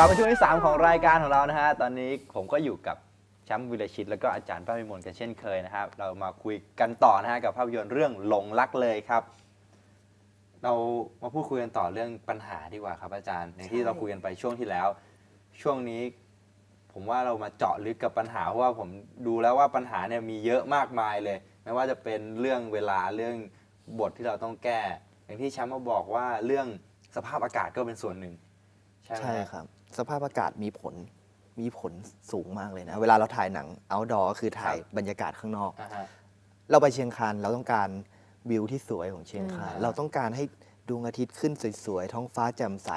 กลับมาช่วงที่ 3 ของรายการของเรานะฮะ ตอนนี้ผมก็อยู่กับแชมป์วิลชิต แล้วก็อาจารย์ป้าพิมลกันเช่นเคยนะครับ เรามาคุยกันต่อนะฮะกับภาพยนตร์เรื่องหลงรักเลยครับ เรามาพูดคุยกันต่อเรื่องปัญหาดีกว่าครับ อาจารย์อย่างที่เราคุยกันไปช่วงที่แล้ว ช่วงนี้ ผมว่าเรามาเจาะลึกกับปัญหาเพราะว่าผมดูแล้วว่าปัญหาเนี่ยมีเยอะมากมายเลย ไม่ว่าจะเป็นเรื่องเวลาเรื่องบทที่เราต้องแก้ อย่างที่แชมป์มาบอกว่าเรื่องสภาพอากาศก็เป็นส่วนหนึ่งใช่ไหมใช่ครับ สภาพอากาศมีผลมีผลสูงมากเลยนะ เวลาเราถ่ายหนัง outdoor ก็คือถ่ายครับบรรยากาศข้างนอก อ่าฮะ เราไปเชียงคานเราต้องการวิวที่สวยของเชียงคานอืม เราต้องการให้ดวงอาทิตย์ขึ้นสวยๆท้องฟ้าแจ่มใส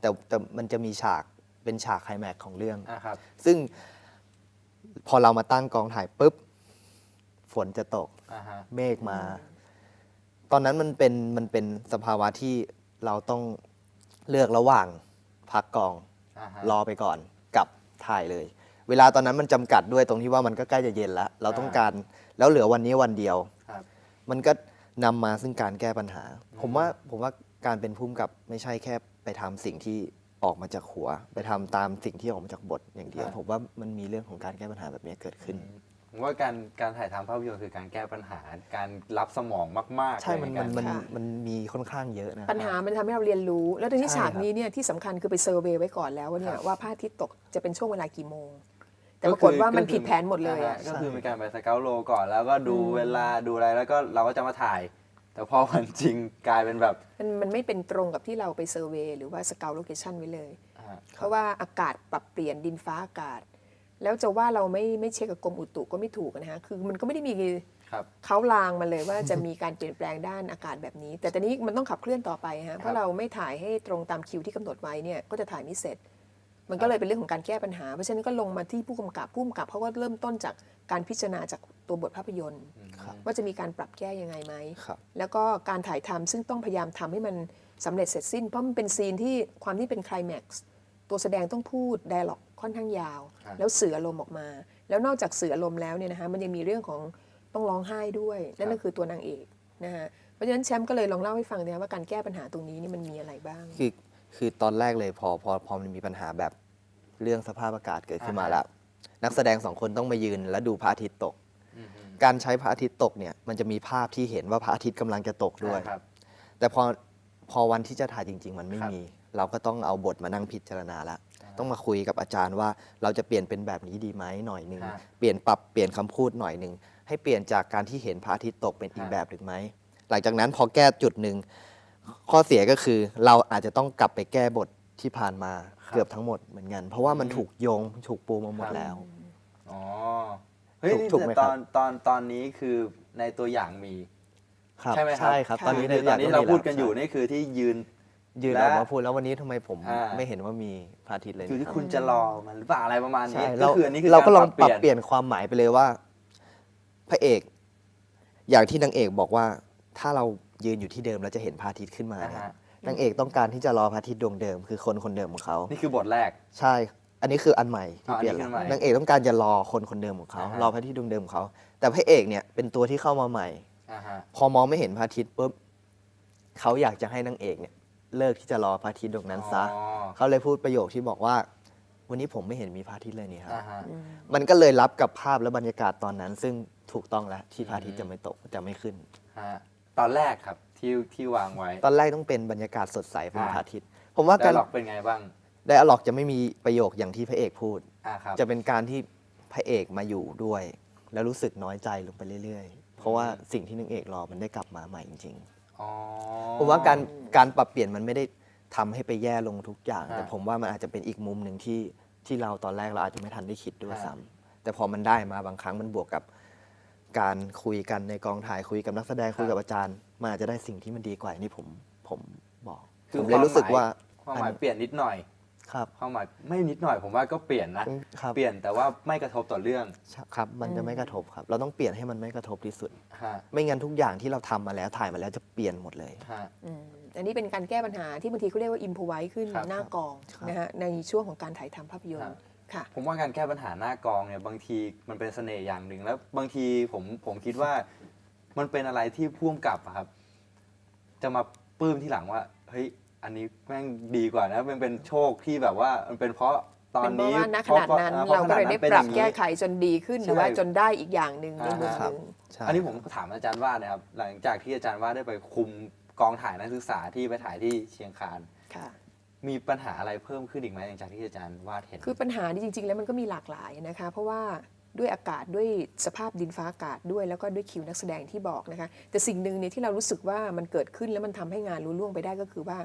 แต่แต่มันจะมีฉากเป็นฉากไคลแม็กซ์ของเรื่อง อ่าครับ ซึ่งพอเรามาตั้งกองถ่ายปุ๊บ ฝนจะตก อ่าฮะ เมฆมา ตอนนั้นมันเป็นมันเป็นสภาวะที่เราต้องเลือกระหว่างพักกอง อ่าฮะ รอไปก่อนกับถ่ายเลย เวลาตอนนั้นมันจำกัดด้วยตรงที่ว่ามันก็ใกล้จะเย็นแล้ว เราต้องการแล้วเหลือวันนี้วันเดียว ครับ มันก็นำมาซึ่งการแก้ปัญหาอืมผมว่าผมว่าการเป็นผู้กำกับไม่ใช่แค่ไปทำสิ่งที่ออกมาจากหัว ไปทำตามสิ่งที่ออกมาจากบทอย่างเดียวผมว่ามันมีเรื่องของการแก้ปัญหาแบบนี้เกิดขึ้น ผมว่าการการถ่ายทำภาพยนตร์คือการแก้ปัญหาการรับสมองมากๆใช่เลยมันใการมันมันค่ะ มันมีค่อนข้างเยอะนะปัญหามันทำให้เราเรียนรู้ แล้วตอนนี้ใช่ฉากครับนี้เนี่ยที่สำคัญคือไปเซอร์เวย์ไว้ก่อนแล้วว่าเนี่คยรับว่าพระอาทิตย์ตกจะเป็นช่วงเวลากี่โมง แต่ปรากฏว่ามันผิดแผนหมดเลยอ่าอะฮะก็คือมีการไปสเกลโลก่อนแล้วก็ดูอืมเวลาดูอะไรแล้วก็เราก็จะมาถ่าย แต่พอวันจริงกลายเป็นแบบมันมันไม่เป็นตรงกับที่เราไปเซอร์เวย์หรือว่าสเกลโลเคชันไว้เลย อ่า เพราะว่าอากาศปรับเปลี่ยนดินฟ้าอากาศ แล้วจะว่าเราไม่ไม่เช็คกับกรมอุตุก็ไม่ถูกนะฮะคือมันก็ไม่ได้มีครับเขาลางมาเลยว่าจะมีการเปลี่ยนแปลงด้านอากาศแบบนี้ แต่ตอนนี้มันต้องขับเคลื่อนต่อไปฮะเพราะเราไม่ถ่ายให้ตรงตามคิวที่กำหนดไว้เนี่ยก็จะถ่ายไม่เสร็จ มันก็เลยเป็นเรื่องของการแก้ปัญหา เพราะฉะนั้นก็ลงมาที่ผู้กำกับผู้กำกับเขาก็เริ่มต้นจากการพิจารณาจากตัวบทภาพยนตร์ครับว่าจะมีการปรับแก้ยังไงไหมครับแล้วก็การถ่ายทำซึ่งต้องพยายามทำให้มันสำเร็จเสร็จสิ้นเพราะมันเป็นซีนที่ความที่เป็นไคลแม็กซ์ตัวแสดงต้องพูดไดอะล็อก ค่อนข้างยาวครับแล้วสื่ออารมณ์ออกมา แล้วนอกจากสื่ออารมณ์แล้วเนี่ยนะคะมันยังมีเรื่องของต้องร้องไห้ด้วยนั่นก็คือตัวนางเอกนะฮะเพราะฉะนั้นแชมป์ก็เลยลองเล่าให้ฟังนะว่าการแก้ปัญหาตรงนี้นี่มันมีอะไรบ้างคือคือตอนแรกเลยพอพอพอมันมีปัญหาแบบเรื่องสภาพอากาศเกิดขึ้นมาอ่าฮะแล้ว นักแสดงสองคนต้องมายืนแล้วดูพระอาทิตย์ตกอืมอืมการใช้พระอาทิตย์ตกเนี่ยมันจะมีภาพที่เห็นว่าพระอาทิตย์กำลังจะตกด้วยอ่าครับแต่พอพอวันที่จะถ่ายจริง ๆ มันไม่ครับมี เราก็ต้องเอาบทมานั่งพิจารณาละอ่า ต้องมาคุยกับอาจารย์ว่า เราจะเปลี่ยนเป็นแบบนี้ดีไหมหน่อยหนึ่งฮะเปลี่ยนปรับเปลี่ยนคำพูดหน่อยหนึ่งให้เปลี่ยนจากการที่เห็นพระอาทิตย์ตกเป็นอีกฮะแบบหรือไหมหลังจากนั้นพอแก้จุดหนึ่งข้อเสียก็คือเราอาจจะต้องกลับไปแก้บทที่ผ่านมาเกือบทั้งหมดเหมือนกัน เพราะว่ามันถูกโยงถูกปูมาหมดแล้ว อ๋อ เฮ้ยถูกนี่ถูกไหมแต่คตรับ อนตอนตอนนี้คือในตัวอย่างมีครับใช่ไหมครับ ใช่ครับ ตอนนี้คือตอนนี้ใเราพูดใกันอยู่นี่คือที่ยืน ยืนและออกมาพูดแล้ววันนี้ทำไมผมอ่า ไม่เห็นว่ามีพระอาทิตย์เลยอยู่ที่นะครับคุณจะรอมันหรือเปล่าอะไรประมาณนี้ใช่ก็เราคืออันนี้คือเราก็ลองารปรับเปลี่ยนความหมายไปเลยว่า พระเอก อย่างที่นางเอกบอกว่า ถ้าเรายืนอยู่ที่เดิมแล้วจะเห็นพระอาทิตย์ขึ้นมาอ่าเนี่ยฮะนางเอกต้องการที่จะรอพระอาทิตย์ดวงเดิม คือคนคนเดิมของเขา นี่คือบทแรก ใช่ อันนี้คืออันใหม่ที่อ๋ออันเปลี่ยนนี้คืออันใหม่นางเอกต้องการจะรอคนคนเดิมของเขา อ่าฮะ รอพระอาทิตย์ดวงเดิมของเขา แต่พระเอกเนี่ยเป็นตัวที่เข้ามาใหม่ อ่าฮะพอมองไม่เห็นพระอาทิตย์ปุ๊บเขาอยากจะให้นางเอกเนี่ย เลิกที่จะรอพระอาทิตย์ดวงนั้นซะ อ๋อเขาเลยพูดประโยคที่บอกว่า วันนี้ผมไม่เห็นมีพระอาทิตย์เลยนี่ครับ อ่าฮะมันก็เลยรับกับภาพและบรรยากาศตอนนั้น ซึ่งถูกต้องแล้วที่พระอาทิตย์จะไม่ตกจะไม่ขึ้น ฮะตอนแรกครับที่ที่วางไว้ ตอนแรกต้องเป็นบรรยากาศสดใสเป็นอ่า พระอาทิตย์ ผมว่าแล้การวหลอกเป็นไงบ้างไดอะล็อกจะไม่มีประโยคอย่างที่พระเอกพูด อ่าครับ จะเป็นการที่พระเอกมาอยู่ด้วย แล้วรู้สึกน้อยใจลงไปเรื่อย ๆ เพราะว่าสิ่งที่นางเอกรอมันได้กลับมาใหม่จริงอ๋อๆ ผมว่าการการปรับเปลี่ยนมันไม่ได้ทำให้ไปแย่ลงทุกอย่างอ่าแต่ผมว่ามันอาจจะเป็นอีกมุมหนึ่งที่ที่เราตอนแรกเราอาจจะไม่ทันได้คิดด้วยอ่าซ้ำแต่พอมันได้มาบางครั้งมันบวกกับ การคุยกันในกองถ่ายคุยกับนักแสดงคุยกับอาจารย์มันอาจจะได้สิ่งที่มันดีกว่าอย่างที่ผมผมบอก คือผมเลยรู้สึกว่า ความหมายเปลี่ยนนิดหน่อย ครับ ความหมายไม่นิดหน่อยผมว่าก็เปลี่ยนนะ ครับ เปลี่ยนแต่ว่าไม่กระทบต่อเรื่องครับ มันจะไม่กระทบครับ เราต้องเปลี่ยนให้มันไม่กระทบที่สุด ฮะไม่งั้นทุกอย่างที่เราทำมาแล้วถ่ายมาแล้วจะเปลี่ยนหมดเลย ฮะ อืมอันนี้เป็นการแก้ปัญหาที่บางทีเขาเรียกว่าอิมพไว้ขึ้นครับ หน้ากองครับ นะฮะในช่วงของการถ่ายทำภาพยนตร์ค่ะ ผมว่าการแก้ปัญหาหน้ากองเนี่ยบางทีมันเป็นเสน่ห์อย่างหนึ่งแล้วบางทีผมผมคิดว่ามันเป็นอะไรที่พ่วงกับอะครับ จะมาปลื้มที่หลังว่าเฮ้ย อันนี้แม่งดีกว่านะมันเป็นโชคที่แบบว่ามันเป็นเพราะตอนเป็นเพราะนี้ว่าณขนาดนั้นพะเราก็เลยได้พะขนปรับนั้นแก้เป็นอย่างนี้ไขจนดีขึ้นหรือว่าใช่จนได้อีกอย่างหนึ่งในมุมอ่าหนึ่งใช่อันนี้ผมถามอาจารย์ว่านะครับ หลังจากที่อาจารย์ว่าได้ไปคุมกองถ่ายนักศึกษาที่ไปถ่ายที่เชียงคานค่ะมีปัญหาอะไรเพิ่มขึ้นอีกไหมหลังจากที่อาจารย์วาดเห็น คือปัญหานี่จริง ๆ แล้วมันก็มีหลากหลายนะคะ เพราะว่าด้วยอากาศด้วยสภาพดินฟ้าอากาศด้วยแล้วก็ด้วยคิวนักแสดงที่บอกนะคะ แต่สิ่งหนึ่งเนี่ยที่เรารู้สึกว่ามันเกิดขึ้นแล้วมันทำให้งานรู้ล่วงไปได้ก็คือว่า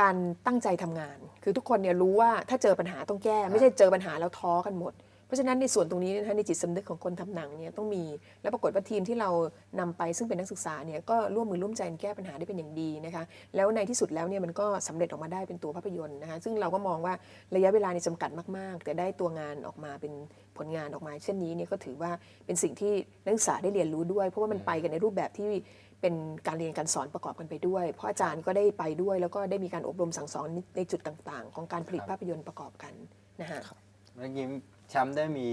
การตั้งใจทำงาน คือทุกคนเนี่ยรู้ว่าถ้าเจอปัญหาต้องแก้ ไม่ใช่เจอปัญหาแล้วท้อกันหมด เพราะฉะนั้นในส่วนตรงนี้นะคะในจิตสำนึกของคนทำหนังเนี่ยต้องมี แล้วปรากฏว่าทีมที่เรานำไปซึ่งเป็นนักศึกษาเนี่ยก็ร่วมมือร่วมใจกันแก้ปัญหาได้เป็นอย่างดีนะคะ แล้วในที่สุดแล้วเนี่ยมันก็สำเร็จออกมาได้เป็นตัวภาพยนตร์นะคะ ซึ่งเราก็มองว่าระยะเวลาในจำกัดมาก ๆ แต่ได้ตัวงานออกมาเป็นผลงานออกมาเช่นนี้เนี่ยก็ถือว่าเป็นสิ่งที่นักศึกษาได้เรียนรู้ด้วย เพราะว่ามันไปกันในรูปแบบที่ เป็นการเรียนการสอนประกอบกันไปด้วย เพราะอาจารย์ก็ได้ไปด้วย แล้วก็ได้มีการอบรมสั่งสอนในจุดต่างๆ ของการผลิตภาพยนตร์ประกอบกันนะคะเมื่อกี้แชมป์ได้มี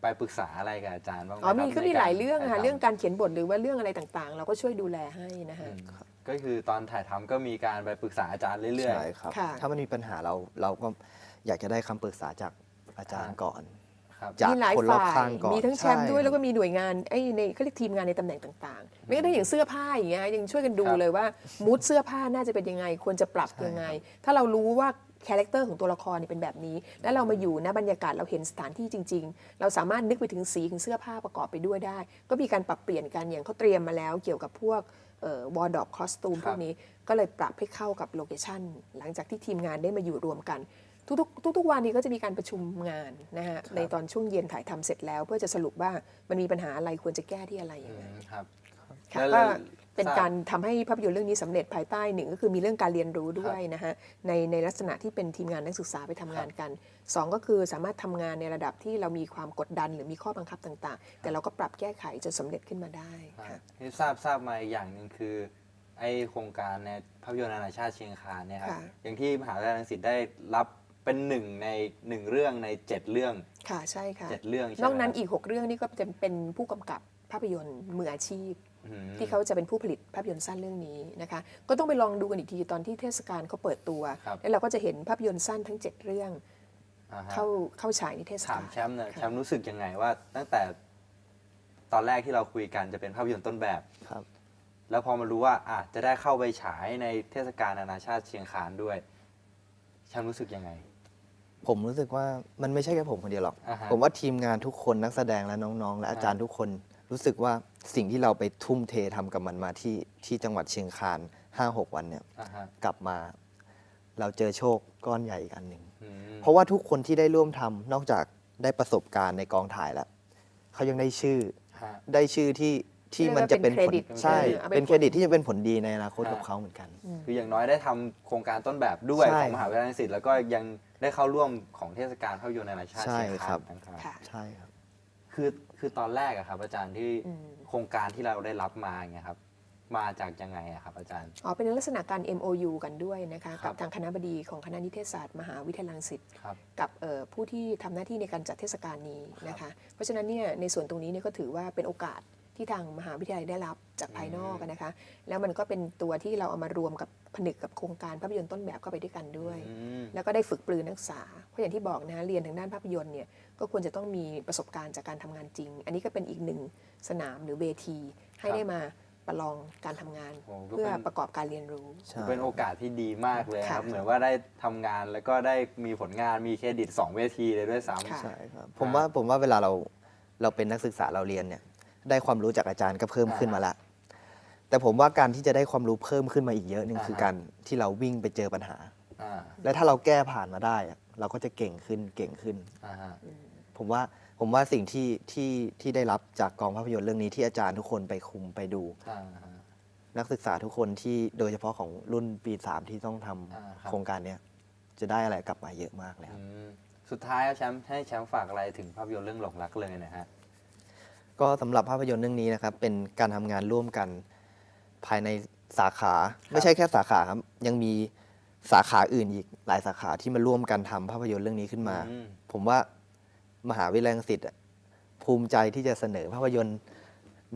ไปปรึกษาอะไรกับอาจารย์บ้างไหมอ๋อมีครับก็มีในหลายเรื่องถ่ค่ะทำเรื่องการเขียนบทหรือว่าเรื่องอะไรต่างๆ เราก็ช่วยดูแลให้นะคะอืมก็คือตอนถ่ายทำก็มีการไปปรึกษาอาจารย์เรื่อยใช่ครับค่ะถ้ามันมีปัญหาเราเราก็อยากจะได้คำปรึกษาจากอาจารย์ก่อนๆครับ จากมีหลายคนรอบฝ่ายข้างก่อนมีทั้งแชมป์ใช่ด้วยแล้วก็มีหน่วยงานไอ้ในเขาเรียกทีมงานในตำแหน่งต่างๆ ไม่ก็ได้อย่างเสื้อผ้าอย่างเงี้ยยังช่วยกันดูครับ เลยว่ามูดเสื้อผ้าน่าจะเป็นยังไง ควรจะปรับยังไง ถ้าเรารู้ว่าคาแรคเตอร์ของตัวละครเนี่ยเป็นแบบนี้ แล้วเรามาอยู่ณบรรยากาศเราเห็นสถานที่จริง ๆ เราสามารถนึกไปถึงสีของเสื้อผ้าประกอบไปด้วยได้ ก็มีการปรับเปลี่ยนกันอย่างเขาเตรียมมาแล้ว เกี่ยวกับพวกวอร์ดอปคอสตูมครับพวกนี้ ก็เลยปรับให้เข้ากับโลเคชันหลังจากที่ทีมงานได้มาอยู่รวมกัน ทุกๆทุกๆวันนี้ก็จะมีการประชุมงานนะฮะในตอนช่วงเย็นถ่ายทำเสร็จแล้ว เพื่อจะสรุปว่ามันมีปัญหาอะไรควรจะแก้ที่อะไรยังไงอืมครับค่ะแล้วก็แล้วเป็นทราบการทำให้ภาพยนตร์เรื่องนี้สำเร็จภายใต้หนึ่งก็คือมีเรื่องการเรียนรู้ด้วยนะฮะในในลักษณะที่เป็นทีมงานนักศึกษาไปทำงานกันสองก็คือสามารถทำงานในระดับที่เรามีความกดดันหรือมีข้อบังคับต่างๆ แต่เราก็ปรับแก้ไขจนสำเร็จขึ้นมาได้ครัค่ะบที่ทราบทราบมาอีกอย่างหนึ่งคือ ไอโครงการในภาพยนตร์นานาชาติเชียงคานเนี่ยครับค่ะ อย่างที่มหาวิทยาลัยรังสิตได้รับ เป็นหนึ่งในหนึ่งเรื่องในเจ็ดเรื่องค่ะใช่ค่ะ เจ็ดเรื่องใช่ไหมนอกนั้นครับอีก 6 เรื่องนี่ก็จะเป็นผู้กำกับภาพยนตร์มืออาชีพ อืมที่เขาจะเป็นผู้ผลิตภาพยนตร์สั้นเรื่องนี้นะคะ ก็ต้องไปลองดูกันอีกทีตอนที่เทศกาลเขาเปิดตัว ครับแล้วเราก็จะเห็นภาพยนตร์สั้นทั้ง 7 เรื่องอ่าฮะ เข้าเข้าฉายในเทศถากามล แชมป์หนะค่ะ แชมป์รู้สึกยังไงว่า ตั้งแต่ตอนแรกที่เราคุยกันจะเป็นภาพยนตร์ต้นแบบ ครับ แล้วพอมารู้ว่าอาจจะได้เข้าไปฉายในเทศกาลนานาชาติเชียงคานด้วยแชมป์รู้สึกยังไง ผมรู้สึกว่ามันไม่ใช่แค่ผมคนเดียวหรอก อ่าฮะ ผมว่าทีมงานทุกคนนักแสดงและน้องๆ และอาจารย์ทุกคนรู้สึกว่าสิ่งที่เราไปทุ่มเททำกับมันมาที่ที่จังหวัดเชียงคาน5-6 วันเนี่ยอ่าฮะกลับมา เราเจอโชคก้อนใหญ่อีกอันหนึ่ง อืมเพราะว่าทุกคนที่ได้ร่วมทำนอกจากได้ประสบการณ์ในกองถ่ายแล้วเขายังได้ชื่อฮะ ได้ชื่อที่ที่มันจะเป็นผลเรียกว่าเป็นเครดิตใช่เอาไป เป็นเครดิตที่จะเป็นผลดีในอนาคตฮะกับเขาเหมือนกัน คืออย่างน้อยได้ทำโครงการต้นแบบด้วยใช่ ของมหาวิทยาลัยรังสิตแล้วก็ยัง ได้เข้าร่วมของเทศกาลภาพยนตร์นานาชาติใช่เชียงครัคานบนะครับ ค่ะ ใช่ครับ คือคือตอนแรกอะครับ อาจารย์ที่อืม โครงการที่เราได้รับมาอย่างเงี้ยครับ มาจากยังไงอะครับ อาจารย์ อ๋อเป็นลักษณะการ MOU กันด้วยนะคะครักับ บทางคณะบดีของคณะนิเทศศาสตร์มหาวิทยาลัยรังสิต ครับ กับเอ่อผู้ที่ทำหน้าที่ในการจัดเทศกาลนี้นะคะ เพราะฉะนั้นเนี่ยในส่วนตรงนี้เนี่ยก็ถือว่าเป็นโอกาส ที่ทางมหาวิทยาลัยได้รับจากภายนอกอะนะคะ แล้วมันก็เป็นตัวที่เราเอามารวมกับผนึกกับโครงการภาพยนตร์ต้นแบบเข้าไปด้วยกันด้วยอืมแล้วก็ได้ฝึกปรือนักศึกษา เพราะอย่างที่บอกนะฮะเรียนทางด้านภาพยนตร์เนี่ยก็ควรจะต้องมีประสบการณ์จากการทำงานจริง อันนี้ก็เป็นอีกหนึ่งสนามหรือเวที ให้ครับได้มาประลองการทำงานโอ้ก็เพื่อเป็นประกอบการเรียนรู้ใช่เป็นโอกาสที่ดีมากเลยครับค่ะเหมือนว่าได้ทำงานแล้วก็ได้มีผลงานมีเครดิต 2 เวทีเลยด้วยซ้ค่ะใช่ครับผมว่าผมว่าเวลาเราเราเป็นนักศึกษาเราเรียนเนี่ย ได้ความรู้จากอาจารย์ก็เพิ่มขึ้นมาละ แต่ผมว่าการที่จะได้ความรู้เพิ่มขึ้นมาอีกเยอะหนึงอ่าฮะคือการที่เราวิ่งไปเจอปัญหาำอ่าและถ้าเราแก้ผ่านมาได้อะเราก็จะเก่งขึ้นเก่งขึ้นอ่าฮะผมว่าผมว่าสิ่งที่ที่ที่ได้รับจากกองภาพยนตร์เรื่องนี้ที่อาจารย์ทุกคนไปคุมไปดูอ่าฮะนักศึกษาทุกคนที่โดยเฉพาะของรุ่นปีสามที่ต้องทำอ่าครับโครงการเนี้ยจะได้อะไรกลับมาเยอะมากเลยครับอืมสุดท้ายแล้วแชมป์ให้แชมป์ฝากอะไรถึงภาพยนตร์เรื่องหลงรักเลยนะฮะ ก็สำหรับภาพยนตร์เรื่องนี้นะครับ เป็นการทำงานร่วมกันภายในสาขา ไม่ใช่แค่สาขาครับ ยังมีสาขาอื่นอีกหลายสาขาที่มาร่วมกันทำภาพยนตร์เรื่องนี้ขึ้นมา อืม ผมว่ามหาวิทยาลัยรังสิตอะภูมิใจที่จะเสนอภาพยนตร์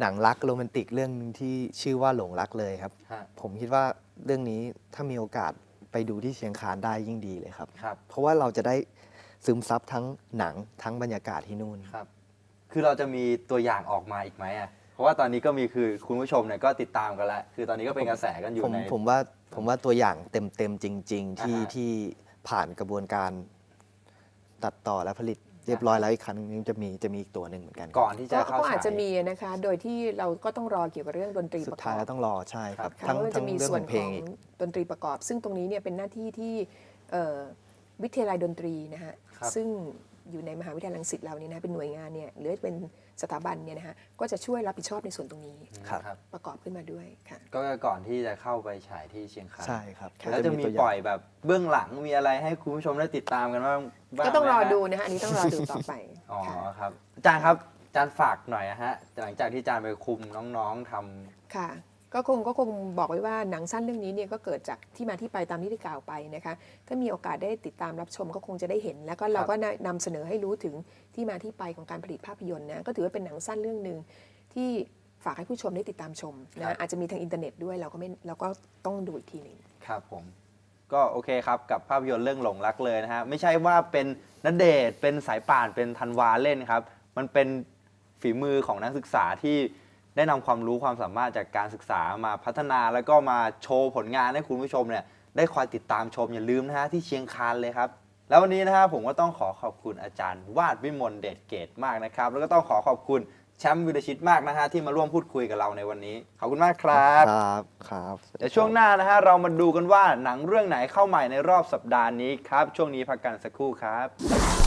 หนังรักโรแมนติกเรื่องหนึงที่ชื่อว่าหลงรักเลยครับ ฮะผมคิดว่าเรื่องนี้ถ้ามีโอกาสไปดูที่เชียงคานได้ยิ่งดีเลยครับ ครับ เพราะว่าเราจะได้ซึมซับทั้งหนังทั้งบรรยากาศที่นู่น ครับ คือเราจะมีตัวอย่างออกมาอีกไหมอะเพราะว่าตอนนี้ก็มีคือคุณผู้ชมเนี่ยก็ติดตามกันแล้วคือตอนนี้ก็เป็นกระแสกันอยู่ผมใน ผมว่าผมว่าตัวอย่างเต็มเต็มๆจริง ๆ ที่อ่าฮะ ที่ผ่านกระบวนการตัดต่อและผลิตเรียบร้อยแล้วอีกครั้งนึงจะมีจะมีอีกตัวหนึ่งเหมือนกันก่อนที่จะก็เข้าก็อาจจะฉายมีนะคะ โดยที่เราก็ต้องรอเกี่ยวกับเรื่องดนตรีสุปดระกท้ายอบแล้วต้องรอใช่ครับค่ะทั้งว่าทั้จะงมีเรื่องส่วขนองขเพลองงอีก ดนตรีประกอบ ซึ่งตรงนี้เนี่ยเป็นหน้าที่ที่เอ่อวิทยาลัยดนตรีนะฮะครับ ซึ่ง อยู่ในมหาวิทยาลัยรังสิตเราเนี่ยนะเป็นหน่วยงานเนี่ยหรือเป็นสถาบันเนี่ยนะฮะก็จะช่วยรับผิดชอบในส่วนตรงนี้ครับครับประกอบขึ้นมาด้วยค่ะ ก็ก่อนที่จะเข้าไปฉายที่เชียงคานใช่ครับแล้วจะมีตัวางปล่อยแบบเบื้องหลังมีอะไรให้คุณผู้ชมได้ติดตามกันบ้างบ้างก็ต้องรอไหมฮะดูนะฮะอันนี้ต้องรอดูต่อไปอ๋อค่ะครับอาจารย์ครับอาจารย์ฝากหน่อยนะฮะหลังจากที่อาจารย์ไปคุมน้องๆทำค่ะ ก็คงก็คงบอกไว้ว่าหนังสั้นเรื่องนี้เนี่ยก็เกิดจากที่มาที่ไปตามที่ได้กล่าวไปนะคะถ้ามีโอกาสได้ติดตามรับชมก็คงจะได้เห็น แล้วก็เราก็นำเสนอให้รู้ถึงที่มาที่ไปของการผลิตภาพยนตร์นะก็ถือว่าเป็นหนังสั้นเรื่องหนึ่งที่ฝากให้ผู้ชมได้ติดตามชมครันะบอาจจะมีทางอินเทอร์เน็ตด้วยเราก็ไม่เราก็ต้องดูอีกทีหนึ่งครับผมก็โอเคครับกับภาพยนตร์เรื่องหลงรักเลยนะฮะไม่ใช่ว่าเป็นนเดชน์เป็นสายป่านเป็นธันวาเล่นครับ มันเป็นฝีมือของนักศึกษาที่ ได้นำความรู้ความสามารถจากการศึกษามาพัฒนาแล้วก็มาโชว์ผลงานให้คุณผู้ชมเนี่ยได้คอยติดตามชมอย่าลืมนะฮะที่เชียงคานเลยครับ แล้ววันนี้นะฮะผมก็ต้องขอขอบคุณอาจารย์วาดวิมลเดชเกตมากนะครับ แล้วก็ต้องขอขอบคุณแชมป์วิรชิตมากนะฮะที่มาร่วมพูดคุยกับเราในวันนี้ ขอบคุณมากครับครับครับสสเดี๋ยวช่วงหน้านะฮะเรามาดูกันว่าหนังเรื่องไหนเข้าใหม่ในรอบสัปดาห์นี้ครับ ช่วงนี้พักกันสักครู่ครับ